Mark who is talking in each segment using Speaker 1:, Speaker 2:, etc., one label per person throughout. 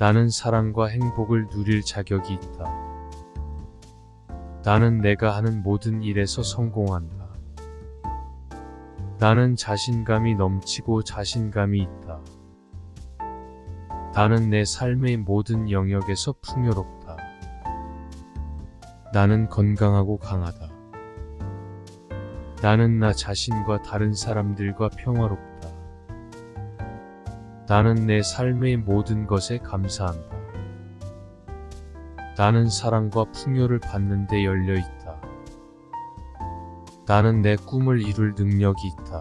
Speaker 1: 나는 사랑과 행복을 누릴 자격이 있다. 나는 내가 하는 모든 일에서 성공한다. 나는 자신감이 넘치고 자신감이 있다. 나는 내 삶의 모든 영역에서 풍요롭다. 나는 건강하고 강하다. 나는 나 자신과 다른 사람들과 평화롭다. 나는 내 삶의 모든 것에 감사한다. 나는 사랑과 풍요를 받는 데 열려 있다. 나는 내 꿈을 이룰 능력이 있다.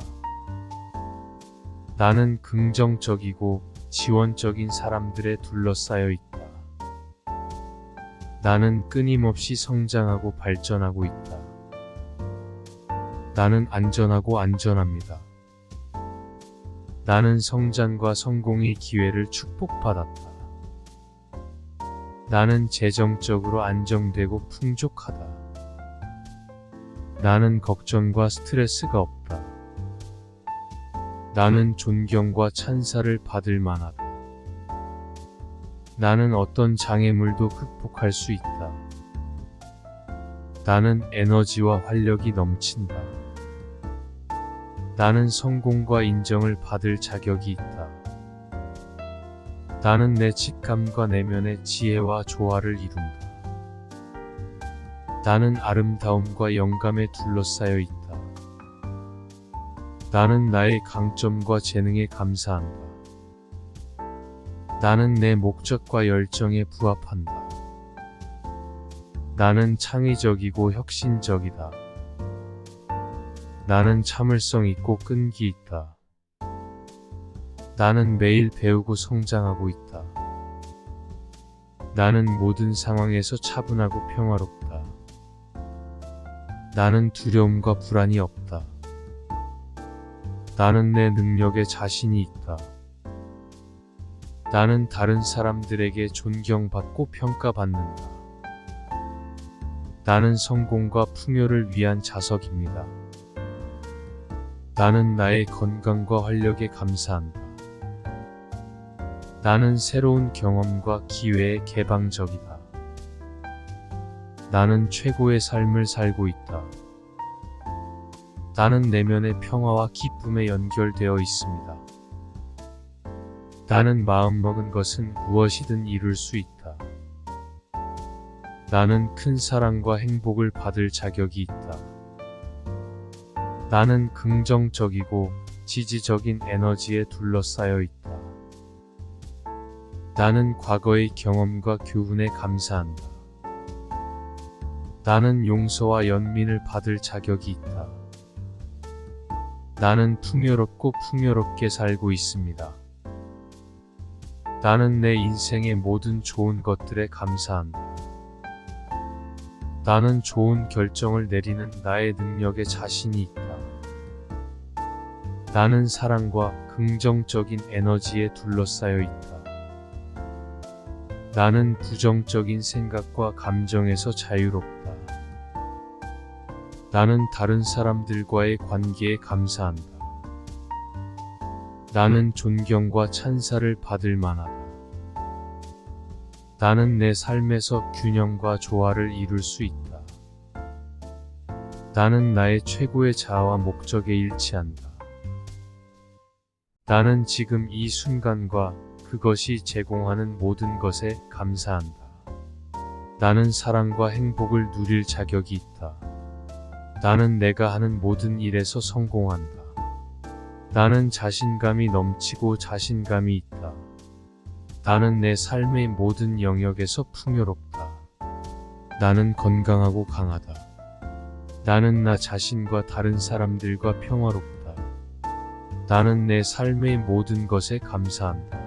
Speaker 1: 나는 긍정적이고 지원적인 사람들에 둘러싸여 있다. 나는 끊임없이 성장하고 발전하고 있다. 나는 안전하고 안전합니다. 나는 성장과 성공의 기회를 축복받았다. 나는 재정적으로 안정되고 풍족하다. 나는 걱정과 스트레스가 없다. 나는 존경과 찬사를 받을 만하다. 나는 어떤 장애물도 극복할 수 있다. 나는 에너지와 활력이 넘친다. 나는 성공과 인정을 받을 자격이 있다. 나는 내 직감과 내면의 지혜와 조화를 이룬다. 나는 아름다움과 영감에 둘러싸여 있다. 나는 나의 강점과 재능에 감사한다. 나는 내 목적과 열정에 부합한다. 나는 창의적이고 혁신적이다. 나는 참을성 있고 끈기 있다. 나는 매일 배우고 성장하고 있다. 나는 모든 상황에서 차분하고 평화롭다. 나는 두려움과 불안이 없다. 나는 내 능력에 자신이 있다. 나는 다른 사람들에게 존경받고 평가받는다. 나는 성공과 풍요를 위한 자석입니다. 나는 나의 건강과 활력에 감사한다. 나는 새로운 경험과 기회에 개방적이다. 나는 최고의 삶을 살고 있다. 나는 내면의 평화와 기쁨에 연결되어 있습니다. 나는 마음먹은 것은 무엇이든 이룰 수 있다. 나는 큰 사랑과 행복을 받을 자격이 있다. 나는 긍정적이고 지지적인 에너지에 둘러싸여 있다. 나는 과거의 경험과 교훈에 감사한다. 나는 용서와 연민을 받을 자격이 있다. 나는 풍요롭고 풍요롭게 살고 있습니다. 나는 내 인생의 모든 좋은 것들에 감사한다. 나는 좋은 결정을 내리는 나의 능력에 자신이 있다. 나는 사랑과 긍정적인 에너지에 둘러싸여 있다. 나는 부정적인 생각과 감정에서 자유롭다. 나는 다른 사람들과의 관계에 감사한다. 나는 존경과 찬사를 받을 만하다. 나는 내 삶에서 균형과 조화를 이룰 수 있다. 나는 나의 최고의 자아와 목적에 일치한다. 나는 지금 이 순간과 그것이 제공하는 모든 것에 감사한다. 나는 사랑과 행복을 누릴 자격이 있다. 나는 내가 하는 모든 일에서 성공한다. 나는 자신감이 넘치고 자신감이 있다. 나는 내 삶의 모든 영역에서 풍요롭다. 나는 건강하고 강하다. 나는 나 자신과 다른 사람들과 평화롭다. 나는 내 삶의 모든 것에 감사한다.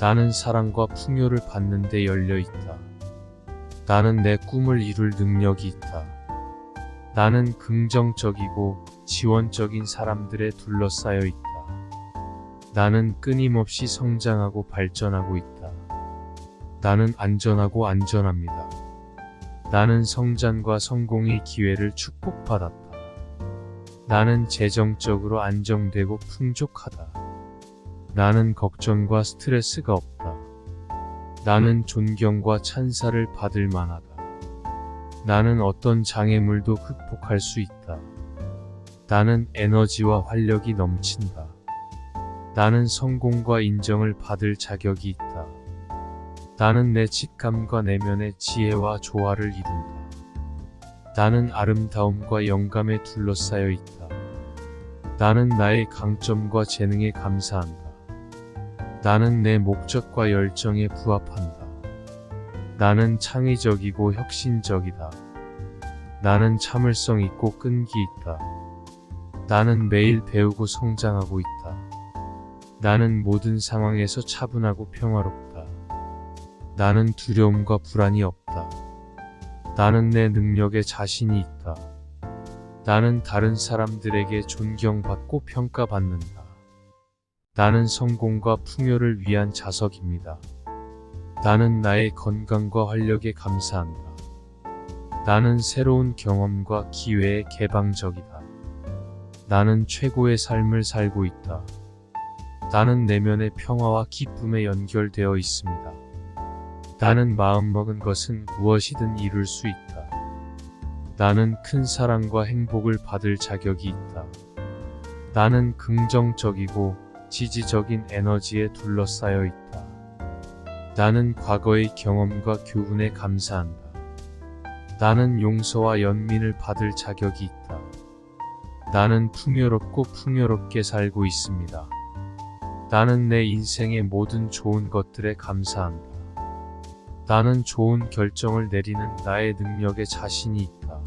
Speaker 1: 나는 사랑과 풍요를 받는 데 열려 있다. 나는 내 꿈을 이룰 능력이 있다. 나는 긍정적이고 지원적인 사람들에 둘러싸여 있다. 나는 끊임없이 성장하고 발전하고 있다. 나는 안전하고 안전합니다. 나는 성장과 성공의 기회를 축복받았다. 나는 재정적으로 안정되고 풍족하다. 나는 걱정과 스트레스가 없다. 나는 존경과 찬사를 받을 만하다. 나는 어떤 장애물도 극복할 수 있다. 나는 에너지와 활력이 넘친다. 나는 성공과 인정을 받을 자격이 있다. 나는 내 직감과 내면의 지혜와 조화를 이룬다. 나는 아름다움과 영감에 둘러싸여 있다. 나는 나의 강점과 재능에 감사한다. 나는 내 목적과 열정에 부합한다. 나는 창의적이고 혁신적이다. 나는 참을성 있고 끈기 있다. 나는 매일 배우고 성장하고 있다. 나는 모든 상황에서 차분하고 평화롭다. 나는 두려움과 불안이 없다. 나는 내 능력에 자신이 있다. 나는 다른 사람들에게 존경받고 평가받는다. 나는 성공과 풍요를 위한 자석입니다. 나는 나의 건강과 활력에 감사한다. 나는 새로운 경험과 기회에 개방적이다. 나는 최고의 삶을 살고 있다. 나는 내면의 평화와 기쁨에 연결되어 있습니다. 나는 마음먹은 것은 무엇이든 이룰 수 있다. 나는 큰 사랑과 행복을 받을 자격이 있다. 나는 긍정적이고 지지적인 에너지에 둘러싸여 있다. 나는 과거의 경험과 교훈에 감사한다. 나는 용서와 연민을 받을 자격이 있다. 나는 풍요롭고 풍요롭게 살고 있습니다. 나는 내 인생의 모든 좋은 것들에 감사한다. 나는 좋은 결정을 내리는 나의 능력에 자신이 있다.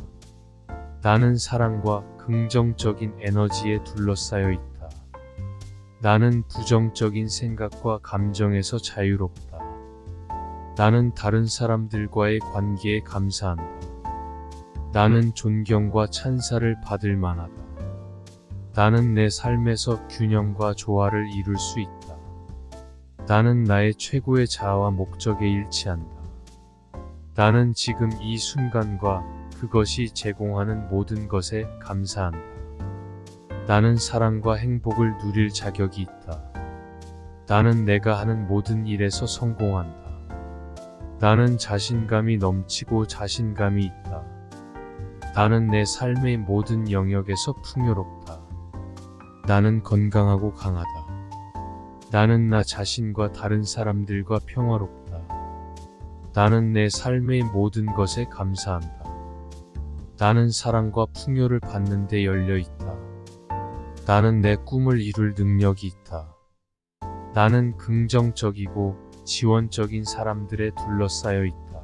Speaker 1: 나는 사랑과 긍정적인 에너지에 둘러싸여 있다. 나는 부정적인 생각과 감정에서 자유롭다. 나는 다른 사람들과의 관계에 감사한다. 나는 존경과 찬사를 받을 만하다. 나는 내 삶에서 균형과 조화를 이룰 수 있다. 나는 나의 최고의 자아와 목적에 일치한다. 나는 지금 이 순간과 그것이 제공하는 모든 것에 감사한다. 나는 사랑과 행복을 누릴 자격이 있다. 나는 내가 하는 모든 일에서 성공한다. 나는 자신감이 넘치고 자신감이 있다. 나는 내 삶의 모든 영역에서 풍요롭다. 나는 건강하고 강하다. 나는 나 자신과 다른 사람들과 평화롭다. 나는 내 삶의 모든 것에 감사한다. 나는 사랑과 풍요를 받는 데 열려 있다. 나는 내 꿈을 이룰 능력이 있다. 나는 긍정적이고 지원적인 사람들에 둘러싸여 있다.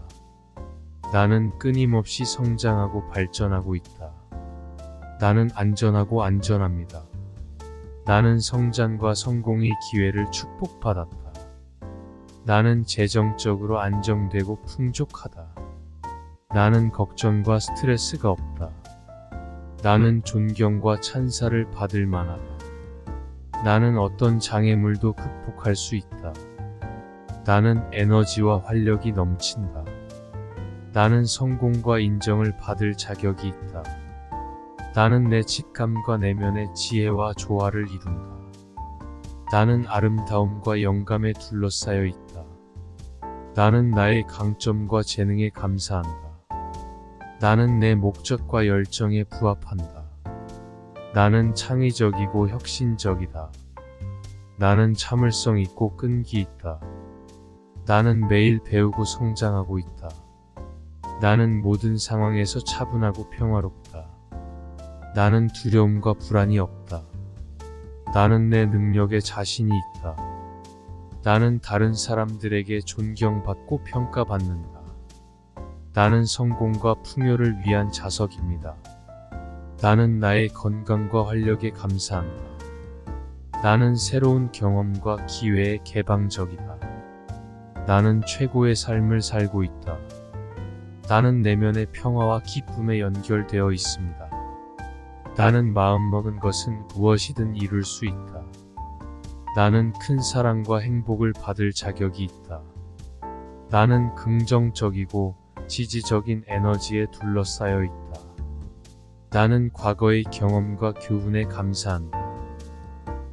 Speaker 1: 나는 끊임없이 성장하고 발전하고 있다. 나는 안전하고 안전합니다. 나는 성장과 성공의 기회를 축복받았다. 나는 재정적으로 안정되고 풍족하다. 나는 걱정과 스트레스가 없다. 나는 존경과 찬사를 받을 만하다. 나는 어떤 장애물도 극복할 수 있다. 나는 에너지와 활력이 넘친다. 나는 성공과 인정을 받을 자격이 있다. 나는 내 직감과 내면의 지혜와 조화를 이룬다. 나는 아름다움과 영감에 둘러싸여 있다. 나는 나의 강점과 재능에 감사한다. 나는 내 목적과 열정에 부합한다. 나는 창의적이고 혁신적이다. 나는 참을성 있고 끈기 있다. 나는 매일 배우고 성장하고 있다. 나는 모든 상황에서 차분하고 평화롭다. 나는 두려움과 불안이 없다. 나는 내 능력에 자신이 있다. 나는 다른 사람들에게 존경받고 평가받는다. 나는 성공과 풍요를 위한 자석입니다. 나는 나의 건강과 활력에 감사한다. 나는 새로운 경험과 기회에 개방적이다. 나는 최고의 삶을 살고 있다. 나는 내면의 평화와 기쁨에 연결되어 있습니다. 나는 마음먹은 것은 무엇이든 이룰 수 있다. 나는 큰 사랑과 행복을 받을 자격이 있다. 나는 긍정적이고 지지적인 에너지에 둘러싸여 있다. 나는 과거의 경험과 교훈에 감사한다.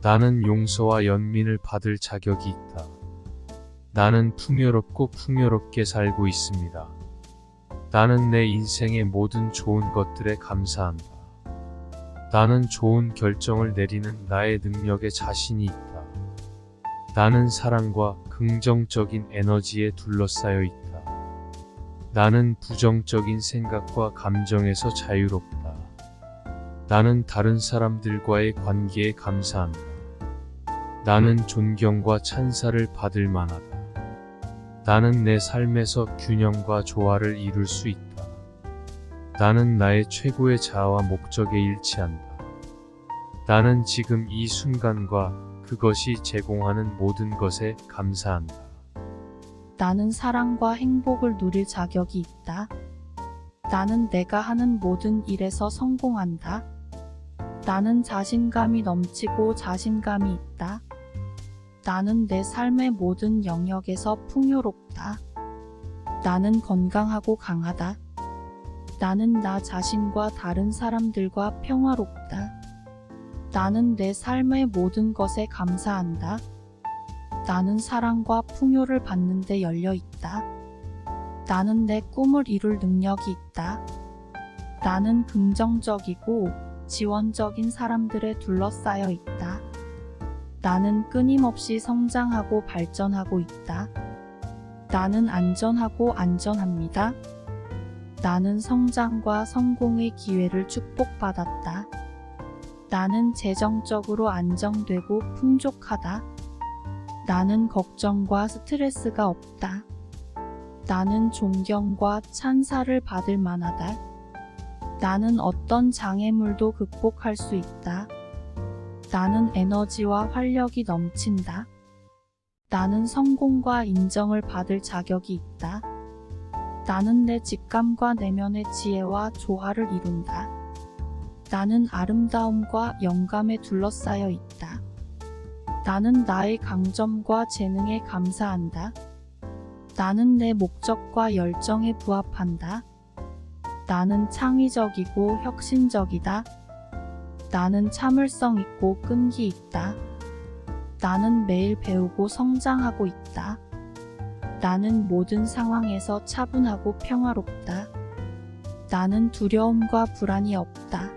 Speaker 1: 나는 용서와 연민을 받을 자격이 있다. 나는 풍요롭고 풍요롭게 살고 있습니다. 나는 내 인생의 모든 좋은 것들에 감사한다. 나는 좋은 결정을 내리는 나의 능력에 자신이 있다. 나는 사랑과 긍정적인 에너지에 둘러싸여 있다. 나는 부정적인 생각과 감정에서 자유롭다. 나는 다른 사람들과의 관계에 감사한다. 나는 존경과 찬사를 받을 만하다. 나는 내 삶에서 균형과 조화를 이룰 수 있다. 나는 나의 최고의 자아와 목적에 일치한다. 나는 지금 이 순간과 그것이 제공하는 모든 것에 감사한다.
Speaker 2: 나는 사랑과 행복을 누릴 자격이 있다. 나는 내가 하는 모든 일에서 성공한다. 나는 자신감이 넘치고 자신감이 있다. 나는 내 삶의 모든 영역에서 풍요롭다. 나는 건강하고 강하다. 나는 나 자신과 다른 사람들과 평화롭다. 나는 내 삶의 모든 것에 감사한다. 나는 사랑과 풍요를 받는데 열려 있다. 나는 내 꿈을 이룰 능력이 있다. 나는 긍정적이고 지원적인 사람들에 둘러싸여 있다. 나는 끊임없이 성장하고 발전하고 있다. 나는 안전하고 안전합니다. 나는 성장과 성공의 기회를 축복받았다. 나는 재정적으로 안정되고 풍족하다. 나는 걱정과 스트레스가 없다. 나는 존경과 찬사를 받을 만하다. 나는 어떤 장애물도 극복할 수 있다. 나는 에너지와 활력이 넘친다. 나는 성공과 인정을 받을 자격이 있다. 나는 내 직감과 내면의 지혜와 조화를 이룬다. 나는 아름다움과 영감에 둘러싸여 있다. 나는 나의 강점과 재능에 감사한다. 나는 내 목적과 열정에 부합한다. 나는 창의적이고 혁신적이다. 나는 참을성 있고 끈기 있다. 나는 매일 배우고 성장하고 있다. 나는 모든 상황에서 차분하고 평화롭다. 나는 두려움과 불안이 없다.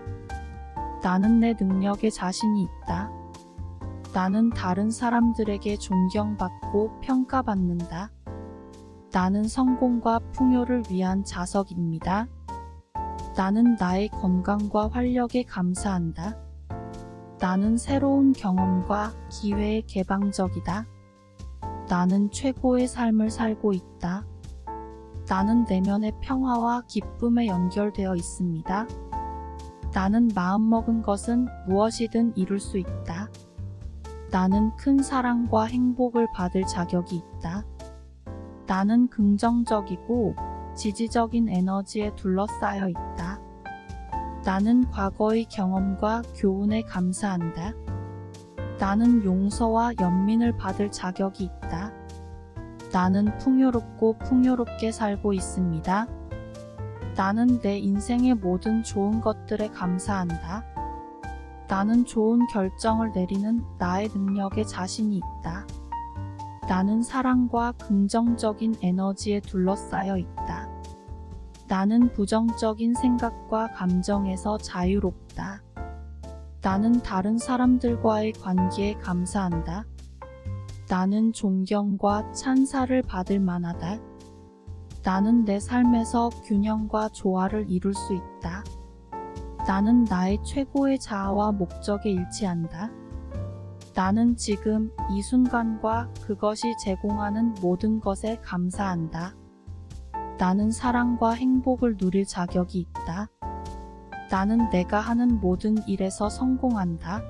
Speaker 2: 나는 내 능력에 자신이 있다. 나는 다른 사람들에게 존경받고 평가받는다. 나는 성공과 풍요를 위한 자석입니다. 나는 나의 건강과 활력에 감사한다. 나는 새로운 경험과 기회에 개방적이다. 나는 최고의 삶을 살고 있다. 나는 내면의 평화와 기쁨에 연결되어 있습니다. 나는 마음먹은 것은 무엇이든 이룰 수 있다. 나는 큰 사랑과 행복을 받을 자격이 있다. 나는 긍정적이고 지지적인 에너지에 둘러싸여 있다. 나는 과거의 경험과 교훈에 감사한다. 나는 용서와 연민을 받을 자격이 있다. 나는 풍요롭고 풍요롭게 살고 있습니다. 나는 내 인생의 모든 좋은 것들에 감사한다. 나는 좋은 결정을 내리는 나의 능력에 자신이 있다. 나는 사랑과 긍정적인 에너지에 둘러싸여 있다. 나는 부정적인 생각과 감정에서 자유롭다. 나는 다른 사람들과의 관계에 감사한다. 나는 존경과 찬사를 받을 만하다. 나는 내 삶에서 균형과 조화를 이룰 수 있다. 나는 나의 최고의 자아와 목적에 일치한다. 나는 지금 이 순간과 그것이 제공하는 모든 것에 감사한다. 나는 사랑과 행복을 누릴 자격이 있다. 나는 내가 하는 모든 일에서 성공한다.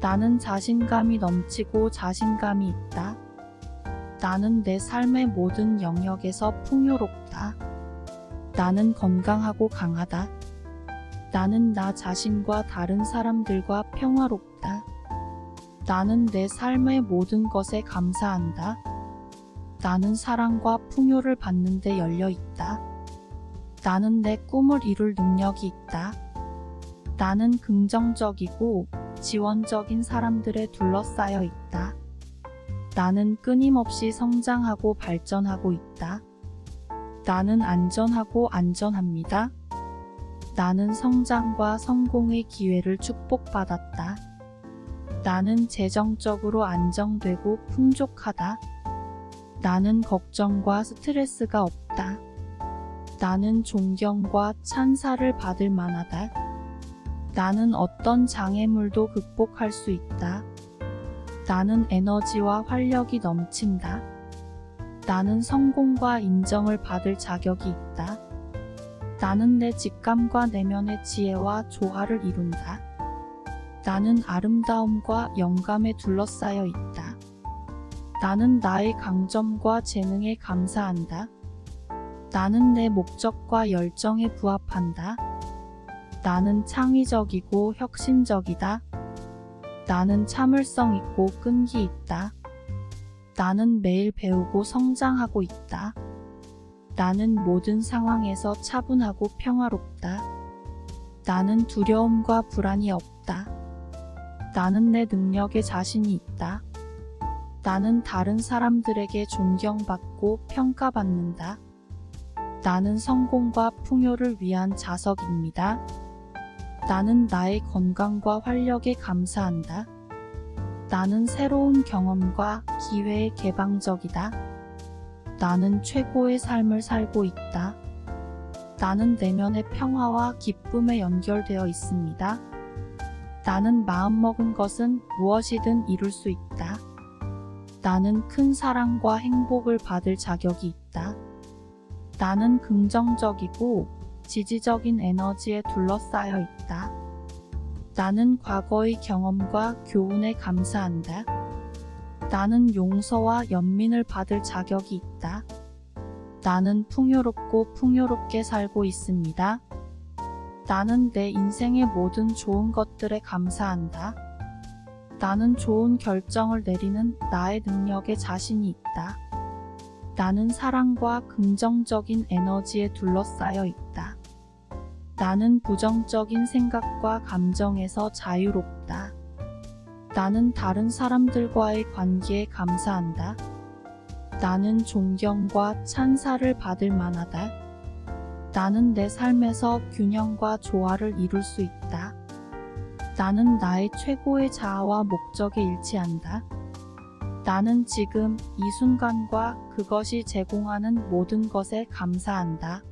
Speaker 2: 나는 자신감이 넘치고 자신감이 있다. 나는 내 삶의 모든 영역에서 풍요롭다. 나는 건강하고 강하다. 나는 나 자신과 다른 사람들과 평화롭다. 나는 내 삶의 모든 것에 감사한다. 나는 사랑과 풍요를 받는데 열려 있다. 나는 내 꿈을 이룰 능력이 있다. 나는 긍정적이고 지원적인 사람들에 둘러싸여 있다. 나는 끊임없이 성장하고 발전하고 있다. 나는 안전하고 안전합니다. 나는 성장과 성공의 기회를 축복받았다. 나는 재정적으로 안정되고 풍족하다. 나는 걱정과 스트레스가 없다. 나는 존경과 찬사를 받을 만하다. 나는 어떤 장애물도 극복할 수 있다. 나는 에너지와 활력이 넘친다. 나는 성공과 인정을 받을 자격이 있다. 나는 내 직감과 내면의 지혜와 조화를 이룬다. 나는 아름다움과 영감에 둘러싸여 있다. 나는 나의 강점과 재능에 감사한다. 나는 내 목적과 열정에 부합한다. 나는 창의적이고 혁신적이다. 나는 참을성 있고 끈기 있다. 나는 매일 배우고 성장하고 있다. 나는 모든 상황에서 차분하고 평화롭다. 나는 두려움과 불안이 없다. 나는 내 능력에 자신이 있다. 나는 다른 사람들에게 존경받고 평가받는다. 나는 성공과 풍요를 위한 자석입니다. 나는 나의 건강과 활력에 감사한다. 나는 새로운 경험과 기회에 개방적이다. 나는 최고의 삶을 살고 있다. 나는 내면의 평화와 기쁨에 연결되어 있습니다. 나는 마음먹은 것은 무엇이든 이룰 수 있다. 나는 큰 사랑과 행복을 받을 자격이 있다. 나는 긍정적이고 지지적인 에너지에 둘러싸여 있다. 나는 과거의 경험과 교훈에 감사한다. 나는 용서와 연민을 받을 자격이 있다. 나는 풍요롭고 풍요롭게 살고 있습니다. 나는 내 인생의 모든 좋은 것들에 감사한다. 나는 좋은 결정을 내리는 나의 능력에 자신이 있다. 나는 사랑과 긍정적인 에너지에 둘러싸여 있다. 나는 부정적인 생각과 감정에서 자유롭다. 나는 다른 사람들과의 관계에 감사한다. 나는 존경과 찬사를 받을 만하다. 나는 내 삶에서 균형과 조화를 이룰 수 있다. 나는 나의 최고의 자아와 목적에 일치한다. 나는 지금 이 순간과 그것이 제공하는 모든 것에 감사한다.